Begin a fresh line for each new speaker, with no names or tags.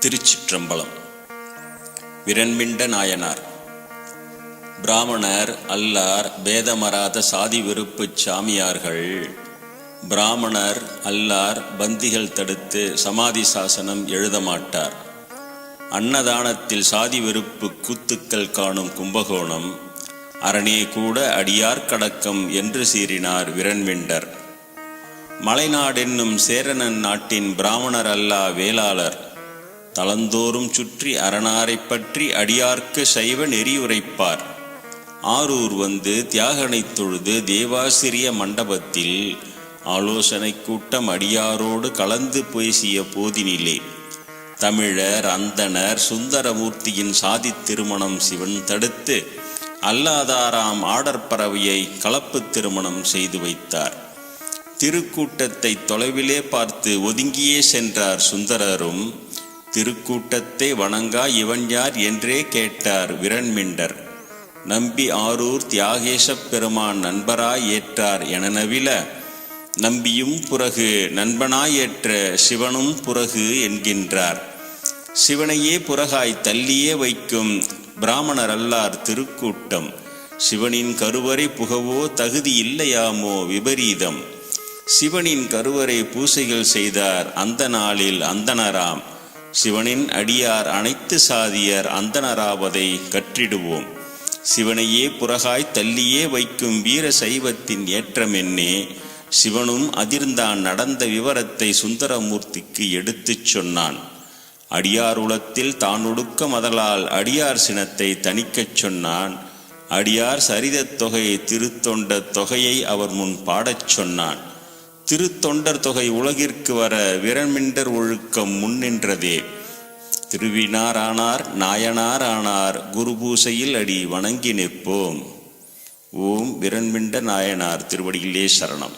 திருச்சிற்றம்பலம். விரண்மிண்ட நாயனார். பிராமணர் அல்லார் பேதமராத சாதி வெறுப்புச் சாமியார்கள். பிராமணர் அல்லார் பந்திகள் தடுத்து சமாதி சாசனம் எழுத மாட்டார். அன்னதானத்தில் சாதி வெறுப்பு கூத்துக்கள் காணும் கும்பகோணம் அரணே கூட அடியார் கடக்கம் என்று சீறினார் விரண்மிண்டர் மலைநாடென்னும் சேரணன் நாட்டின் பிராமணர் அல்லா வேளாளர். தளந்தோறும் சுற்றி அரணாரைப் பற்றி அடியார்க்கு சைவ நெறியுரைப்பார். ஆரூர் வந்து தியாகனைத் தொழுது தேவாசிரிய மண்டபத்தில் ஆலோசனை கூட்டம் அடியாரோடு கலந்து பேசிய போதினிலே தமிழர் அந்தணர் சுந்தரமூர்த்தியின் சாதித் திருமணம் சிவன் தடுத்து அல்லாதாராம் ஆடற்பறவையை கலப்பு திருமணம் செய்து வைத்தார். திருக்கூட்டத்தை தொலைவிலே பார்த்து ஒதுங்கியே சென்றார் சுந்தரரும் திருக்கூட்டத்தை வணங்கா இவன் யார்? என்றே கேட்டார் விரண்மிண்டர் நம்பி ஆரூர் தியாகேசப் பெருமான் நண்பராய் ஏற்றார் என நவில நம்பியும் புறகு நண்பனாய் ஏற்ற சிவனும் புறகு என்கின்றார். சிவனையே புறகாய் தள்ளியே வைக்கும் பிராமணர் அல்லார் திருக்கூட்டம். சிவனின் கருவறை புகவோ தகுதி இல்லையாமோ விபரீதம். சிவனின் கருவறை பூசைகள் செய்தார் அந்த நாளில் அந்தனராம் சிவனின் அடியார் அனைத்து சாதியர் அந்தனராவதை கற்றிடுவோம். சிவனையே புறகாய் தள்ளியே வைக்கும் வீர சைவத்தின் ஏற்றமென்னே சிவனும் அதிர்ந்தான் நடந்த விவரத்தை சுந்தரமூர்த்திக்கு எடுத்துச் சொன்னான். அடியார் உலத்தில் தான் ஒடுக்க மதலால் அடியார் சினத்தை தணிக்கச் சொன்னான். அடியார் சரிதத் தொகை திருத்தொண்ட தொகையை அவர் முன் பாடச் சொன்னான். திருத்தொண்டர் தொகை உலகிற்கு வர விரண்மிண்டர் ஒழுக்கம் முன்னின்றதே திருவினாரானார் நாயனார் ஆனார் குருபூசையில் அடி வணங்கி நிற்போம். ஓம் விரண்மிண்ட நாயனார் திருவடியிலே சரணம்.